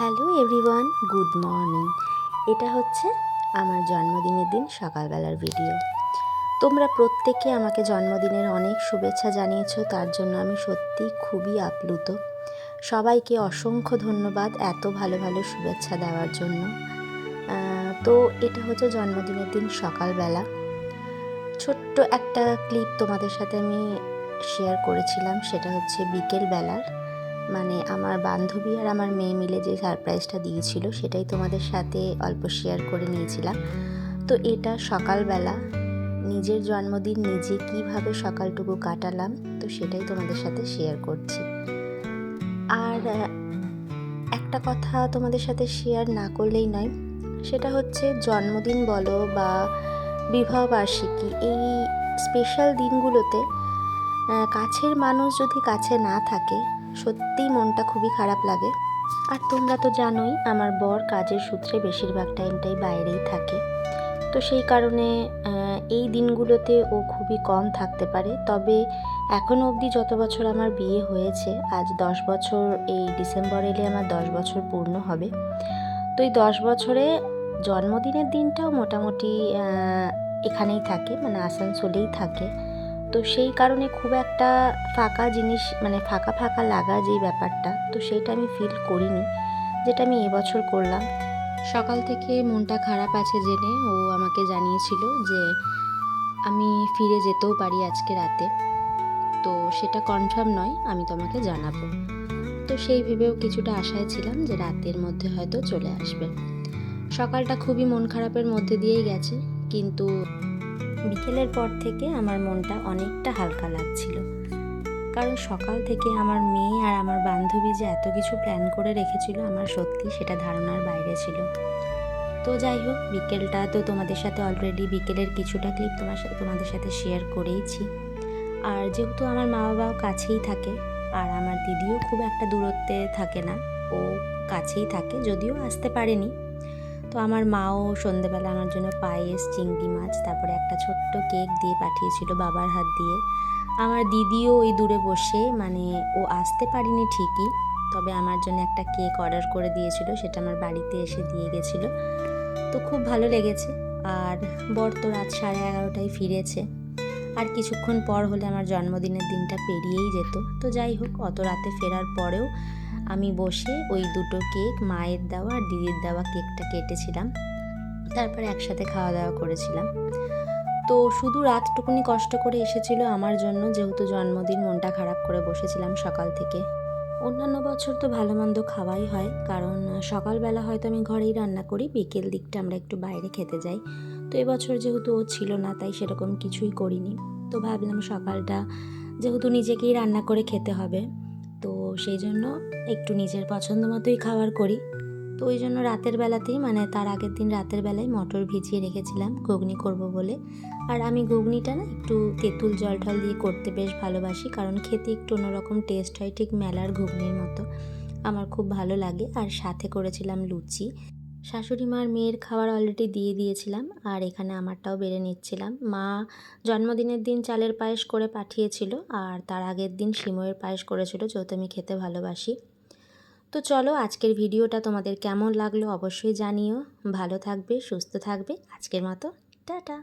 Hello everyone, good morning. এটা হচ্ছে আমার জন্মদিনের দিন সকালবেলার ভিডিও। তোমরা প্রত্যেকে আমাকে জন্মদিনের অনেক শুভেচ্ছা জানিয়েছো, তার জন্য আমি সত্যি খুবই আপ্লুত। সবাইকে অসংখ্য ধন্যবাদ এত ভালো ভালো শুভেচ্ছা দেওয়ার জন্য। তো এটা হচ্ছে জন্মদিনের দিন সকালবেলা। ছোট্ট একটা ক্লিপ তোমাদের সাথে আমি শেয়ার করেছিলাম, সেটা হচ্ছে বিকেলবেলার। মানে আমার বান্ধবী আর আমার মেয়ে মিলে যে সারপ্রাইজটা দিয়েছিল, সেটাই তোমাদের সাথে অল্প শেয়ার করে নিয়েছিলাম। তো এটা সকালবেলা, নিজের জন্মদিন নিজে কীভাবে সকালটুকু কাটালাম, তো সেটাই তোমাদের সাথে শেয়ার করছি। আর একটা কথা তোমাদের সাথে শেয়ার না করলেই নয়, সেটা হচ্ছে জন্মদিন বলো বা বিবাহবার্ষিকী এই স্পেশাল দিনগুলোতে কাছের মানুষ যদি কাছে না থাকে সত্যিই মনটা খুবই খারাপ লাগে। আর তোমরা তো জানোই, আমার বর কাজের সূত্রে বেশিরভাগ টাইমটাই বাইরেই থাকে। তো সেই কারণে এই দিনগুলোতে ও খুবই কম থাকতে পারে। তবে এখনও অবধি যত বছর আমার বিয়ে হয়েছে, আজ দশ বছর, এই ডিসেম্বর এলে আমার দশ বছর পূর্ণ হবে। তো এই দশ বছরে জন্মদিনের দিনটাও মোটামুটি এখানেই থাকে মানে আসানসোলেই থাকে। তো সেই কারণে খুব একটা ফাঁকা জিনিস মানে ফাঁকা ফাঁকা লাগা যেই ব্যাপারটা, তো সেইটা আমি ফিল করিনি, যেটা আমি এবছর করলাম। সকাল থেকে মনটা খারাপ আছে জেনে ও আমাকে জানিয়েছিল যে আমি ফিরে যেতেও পারি আজকে রাতে। তো সেটা কনফার্ম নয়, আমি তোমাকে জানাব। তো সেই ভেবেও কিছুটা আশায় ছিলাম যে রাতের মধ্যে হয়তো চলে আসবে। সকালটা খুবই মন খারাপের মধ্যে দিয়েই গেছে, কিন্তু বিকেলের পর থেকে আমার মনটা অনেকটা হালকা লাগছিল। কারণ সকাল থেকে আমার মেয়ে আর আমার বান্ধবী যে এত কিছু প্ল্যান করে রেখেছিল, আমার সত্যি সেটা ধারণার বাইরে ছিল। তো যাই হোক, বিকেলটা তো তোমাদের সাথে অলরেডি বিকেলের কিছুটা ক্লিপ তোমার সাথে, তোমাদের সাথে শেয়ার করেইছি। আর যেহেতু আমার মা বাবাও কাছেই থাকে, আর আমার দিদিও খুব একটা দূরত্বে থাকে না, ও কাছেই থাকে, যদিও আসতে পারেনি। তো আমার মাও সন্ধেবেলা আমার জন্য পায়েস, চিংড়ি মাছ, তারপরে একটা ছোট্ট কেক দিয়ে পাঠিয়েছিল বাবার হাত দিয়ে। আমার দিদিও ওই দূরে বসে মানে ও আসতে পারিনি ঠিকই, তবে আমার জন্য একটা কেক অর্ডার করে দিয়েছিল, সেটা আমার বাড়িতে এসে দিয়ে গেছিল। তো খুব ভালো লেগেছে, আর বর তো রাত সাড়ে এগারোটায় ফিরেছে। আর কিছুক্ষণ পর হলে আমার জন্মদিনের দিনটা পেরিয়েই যেত। তো যাই হোক, অত রাতে ফেরার পরেও আমি বসে ওই দুটো কেক মায়ের দেওয়া আর দিদির দেওয়া কেকটা কেটেছিলাম। তারপরে একসাথে খাওয়া দাওয়া করেছিলাম। তো শুধু রাতটুকুনি কষ্ট করে এসেছিল আমার জন্য, যেহেতু জন্মদিন মনটা খারাপ করে বসেছিলাম সকাল থেকে। অন্যান্য বছর তো ভালো মন্দ খাওয়াই হয়, কারণ সকালবেলা হয়তো আমি ঘরেই রান্না করি, বিকেল দিকটা আমরা একটু বাইরে খেতে যাই। তো এবছর যেহেতু ও ছিল না, তাই সেরকম কিছুই করিনি। তো ভাবলাম সকালটা যেহেতু নিজেকেই রান্না করে খেতে হবে সেই জন্য একটু নিজের পছন্দ মতোই খাবার করি। তো ওই জন্য রাতের বেলাতেই মানে তার আগের দিন রাতের বেলায় মটর ভিজিয়ে রেখেছিলাম, ঘুগনি করব বলে। আর আমি ঘুগনিটা না একটু তেঁতুল জল টল দিয়ে করতে বেশ ভালোবাসি, কারণ খেতে একটু অন্যরকম টেস্ট হয় ঠিক মেলার ঘুগনির মতো। আমার খুব ভালো লাগে, আর সাথে করেছিলাম লুচি। শাশুড়ি মার মেয়ের খাবার অলরেডি দিয়ে দিয়েছিলাম, আর এখানে আমারটাও বেড়ে নিচ্ছিলাম। মা জন্মদিনের দিন চালের পায়েস করে পাঠিয়েছিল, আর তার আগের দিন সিময়ের পায়েস করেছিল, যেহেতু আমি খেতে ভালোবাসি। তো চলো, আজকের ভিডিওটা তোমাদের কেমন লাগল অবশ্যই জানিও। ভালো থাকবে, সুস্থ থাকবে। আজকের মতো, টাটা।